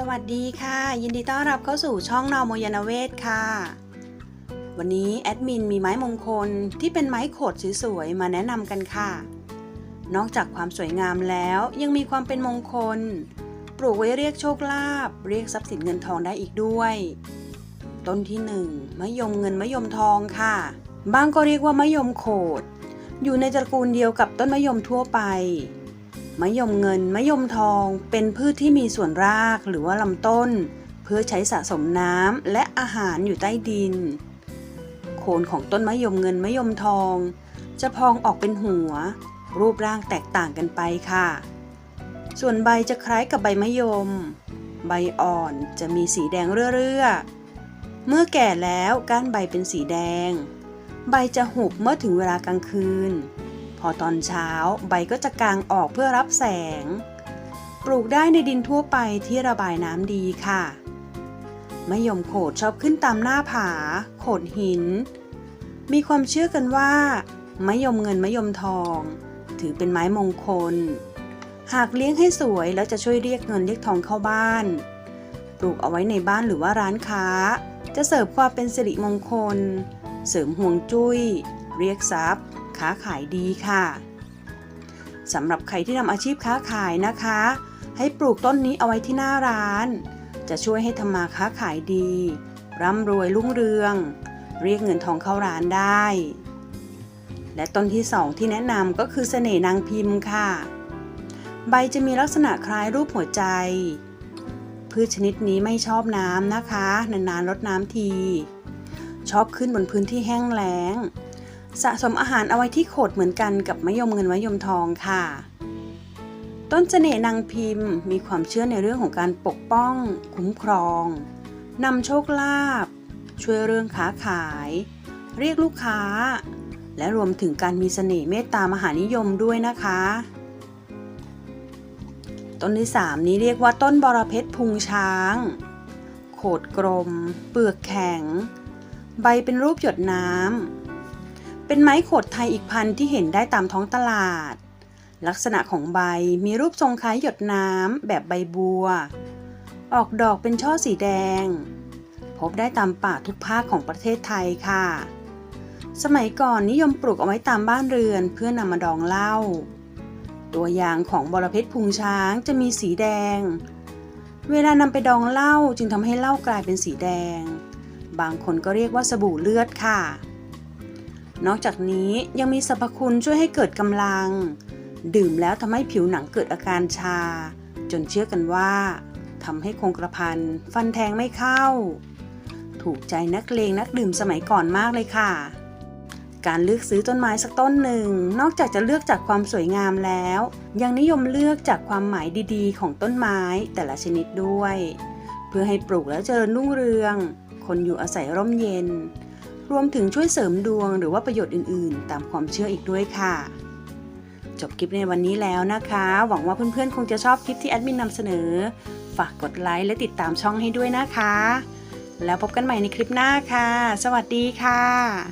สวัสดีค่ะ ยินดีต้อนรับเข้าสู่ช่องนอโมยานเวศค่ะ วันนี้แอดมินมีไม้มงคลที่เป็นไม้โขดสวยๆมาแนะนำกันค่ะ นอกจากความสวยงามแล้วยังมีความเป็นมงคล ปลูกไว้เรียกโชคลาภเรียกทรัพย์สินเงินทองได้อีกด้วย ต้นที่หนึ่งมะยมเงินมะยมทองค่ะ บางก็เรียกว่ามะยมโขด อยู่ในตระกูลเดียวกับต้นมะยมทั่วไป มะยมเงินมะยมทอง เป็นพืชที่มีส่วนรากหรือว่าลำต้น เพื่อใช้สะสมน้ำและอาหารอยู่ใต้ดิน โคนของต้นมะยมเงินมะยมทอง จะพองออกเป็นหัว รูปร่างแตกต่างกันไปค่ะ ส่วนใบจะคล้ายกับใบมะยม ใบอ่อนจะมีสีแดงเรื่อๆเมื่อแก่แล้วก้านใบเป็นสีแดง ใบจะหุบเมื่อถึงเวลากลางคืน พอตอนเช้าใบก็จะกางออกเพื่อรับแสง ปลูกได้ในดินทั่วไปที่ระบายน้ำดีค่ะมะยมโขดชอบขึ้นตามหน้าผา โขดหิน มีความเชื่อกันว่ามะยมเงินมะยมทอง ถือเป็นไม้มงคล หากเลี้ยงให้สวยแล้วจะช่วยเรียกเงินเรียกทองเข้าบ้าน ปลูกเอาไว้ในบ้านหรือว่าร้านค้า จะเสริมความเป็นสิริมงคล เสริมห่วงจุ้ย เรียกทรัพย์ ค้าขายดีค่ะสำหรับใครที่ทำอาชีพค้าขายนะคะ ให้ปลูกต้นนี้เอาไว้ที่หน้าร้าน จะช่วยให้ทำมาค้าขายดี ร่ำรวยรุ่งเรือง เรียกเงินทองเข้าร้านได้ และต้นที่สองที่แนะนำก็คือเสน่ห์นางพิมพ์ค่ะ ใบจะมีลักษณะคล้ายรูปหัวใจ พืชชนิดนี้ไม่ชอบน้ำนะคะ นานๆรดน้ำที ชอบขึ้นบนพื้นที่แห้งแล้ง สะสมอาหารเอาไว้ที่โขดเหมือนกันกับมะยมเงินมะยมทองค่ะ ต้นเสน่ห์นางพิมพ์ มีความเชื่อในเรื่องของการปกป้อง คุ้มครองนำโชคลาภช่วยเรื่องค้าขาย เรียกลูกค้า และรวมถึงการมีเสน่ห์เมตตามหานิยมด้วยนะคะ ต้นที่ 3 นี้เรียกว่าต้นบอระเพ็ดพุงช้าง โขดกลม เปลือกแข็ง ใบเป็นรูปหยดน้ำ เป็นไม้โขดไทยอีกพันธุ์ที่เห็นได้ตามท้องตลาด ลักษณะของใบมีรูปทรงคล้ายหยดน้ำแบบใบบัว ออกดอกเป็นช่อสีแดง พบได้ตามป่าทุกภาคของประเทศไทยค่ะ สมัยก่อนนิยมปลูกเอาไว้ตามบ้านเรือนเพื่อนำมาดองเหล้า ตัวอย่างของบอระเพ็ดพุงช้างจะมีสีแดง เวลานำไปดองเหล้าจึงทำให้เหล้ากลายเป็นสีแดง บางคนก็เรียกว่าสบู่เลือดค่ะ นอกจากนี้ยังมีสรรพคุณช่วยให้เกิดกำลัง ดื่มแล้วทำให้ผิวหนังเกิดอาการชา จนเชื่อกันว่าทำให้คงกระพันฟันแทงไม่เข้า ถูกใจนักเลงนักดื่มสมัยก่อนมากเลยค่ะ การเลือกซื้อต้นไม้สักต้นหนึ่ง นอกจากจะเลือกจากความสวยงามแล้ว ยังนิยมเลือกจากความหมายดีๆ ของต้นไม้แต่ละชนิดด้วย เพื่อให้ปลูกแล้วเจริญรุ่งเรือง คนอยู่อาศัยร่มเย็น รวมถึงช่วยเสริมดวงหรือว่าประโยชน์อื่นๆ ตามความเชื่ออีกด้วยค่ะ จบคลิปในวันนี้แล้วนะคะ หวังว่าเพื่อนๆ คงจะชอบคลิปที่แอดมินนำเสนอ ฝากกดไลค์และติดตามช่องให้ด้วยนะคะ แล้วพบกันใหม่ในคลิปหน้าค่ะ สวัสดีค่ะ